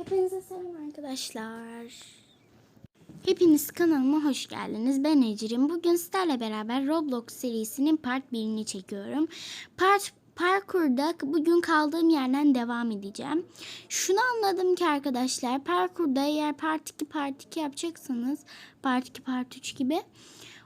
Hepinize selam arkadaşlar. Hepiniz kanalıma hoş geldiniz. Ben Ecrin. Bugün sizlerle beraber Roblox serisinin part 1'ini çekiyorum. Part parkurda bugün kaldığım yerden devam edeceğim. Şunu anladım ki arkadaşlar parkurda eğer part 2 part 2 yapacaksanız part 2 part 3 gibi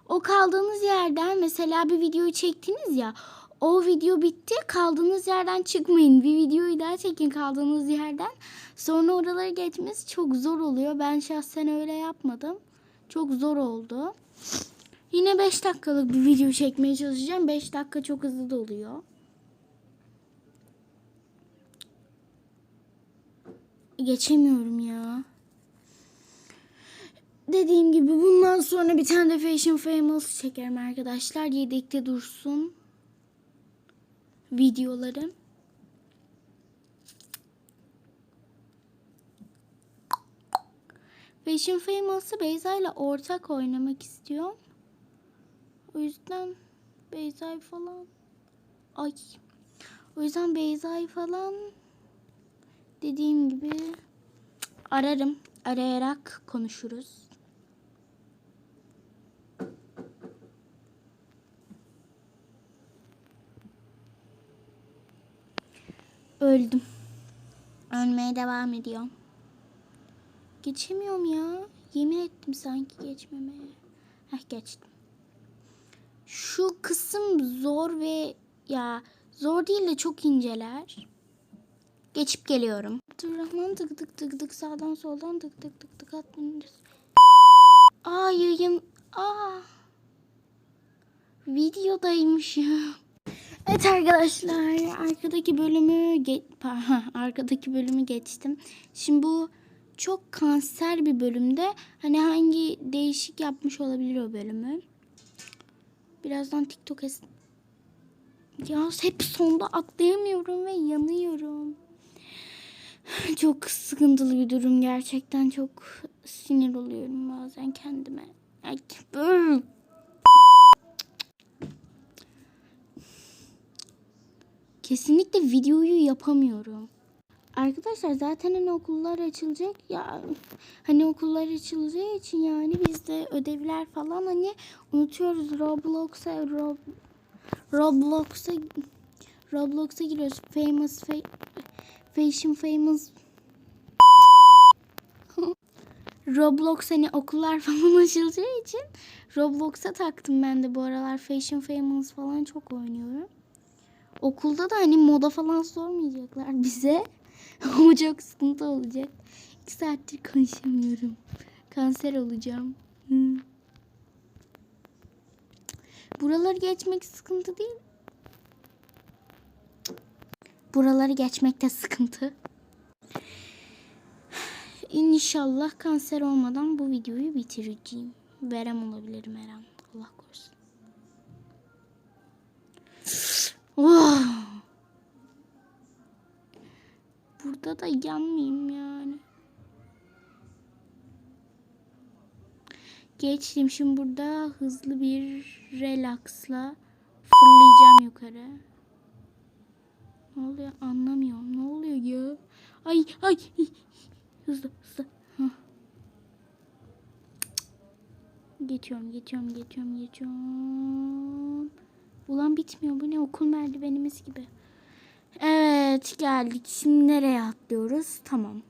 o kaldığınız yerden mesela bir videoyu çektiniz ya o video bitti kaldığınız yerden çıkmayın. Bir videoyu daha çekin kaldığınız yerden. Sonra oraları geçmesi çok zor oluyor. Ben şahsen öyle yapmadım. Çok zor oldu. Yine 5 dakikalık bir video çekmeye çalışacağım. 5 dakika çok hızlı doluyor. Geçemiyorum ya. Dediğim gibi bundan sonra bir tane de Fashion Famous çekerim arkadaşlar. Yedekte dursun videolarım. Fashion Famous'ı Beyza ile ortak oynamak istiyorum. O yüzden Beyza'yı falan ay o yüzden Beyza'yı falan dediğim gibi ararım. Arayarak konuşuruz. Öldüm. Ölmeye devam ediyorum. Geçemiyorum ya. Yemin ettim sanki geçmemeye. Heh geçtim. Şu kısım zor ve ya zor değil de çok inceler. Geçip geliyorum. Abdurrahman tık tık tık tık sağdan soldan tık tık tık tık atmıyoruz. Aa yayın. Aa. Videodaymışım. Evet arkadaşlar arkadaki bölümü arkadaki bölümü geçtim. Şimdi bu çok kanser bir bölümde hani hangi değişik yapmış olabilir o bölümü. Birazdan TikTok es ya hep sonda atlayamıyorum ve yanıyorum. Çok sıkıntılı bir durum gerçekten çok sinir oluyorum bazen kendime. Ay, Kesinlikle videoyu yapamıyorum. Arkadaşlar zaten hani okullar açılacak ya hani okullar açılacağı için yani biz de ödevler falan hani unutuyoruz Roblox'a Rob, Roblox'a Roblox'a giriyoruz. Famous fa, Fashion Famous Roblox hani okullar falan açılacağı için Roblox'a taktım ben de bu aralar Fashion Famous falan çok oynuyorum. Okulda da hani moda falan sormayacaklar bize. o çok sıkıntı olacak. İki saattir konuşamıyorum. Kanser olacağım. Hı. Buraları geçmek sıkıntı değil. Buraları geçmekte sıkıntı. İnşallah kanser olmadan bu videoyu bitireceğim. Verem olabilirim her an. Allah korusun. Oh. Da yanmayayım yani. Geçtim şimdi burada hızlı bir relaxla fırlayacağım yukarı. Ne oluyor anlamıyorum. Ne oluyor ya? Ay ay. Hızlı hızlı. Hah. Geçiyorum geçiyorum geçiyorum geçiyorum. Ulan bitmiyor bu ne okul merdivenimiz gibi. Evet geldik. Şimdi nereye atlıyoruz? Tamam.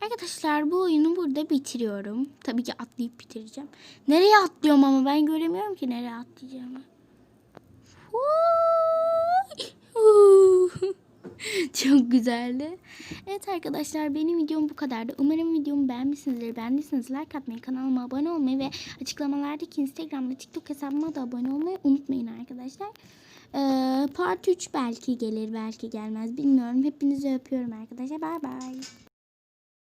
Arkadaşlar bu oyunu burada bitiriyorum. Tabii ki atlayıp bitireceğim. Nereye atlıyorum ama ben göremiyorum ki nereye atlayacağımı. Çok güzeldi. Evet arkadaşlar benim videom bu kadardı. Umarım videomu beğenmişsinizdir. Beğendiyseniz like atmayı, kanalıma abone olmayı ve açıklamalardaki Instagram ve TikTok hesabıma da abone olmayı unutmayın arkadaşlar. Ee, part 3 belki gelir belki gelmez bilmiyorum. Hepinizi öpüyorum arkadaşlar. Bay bay.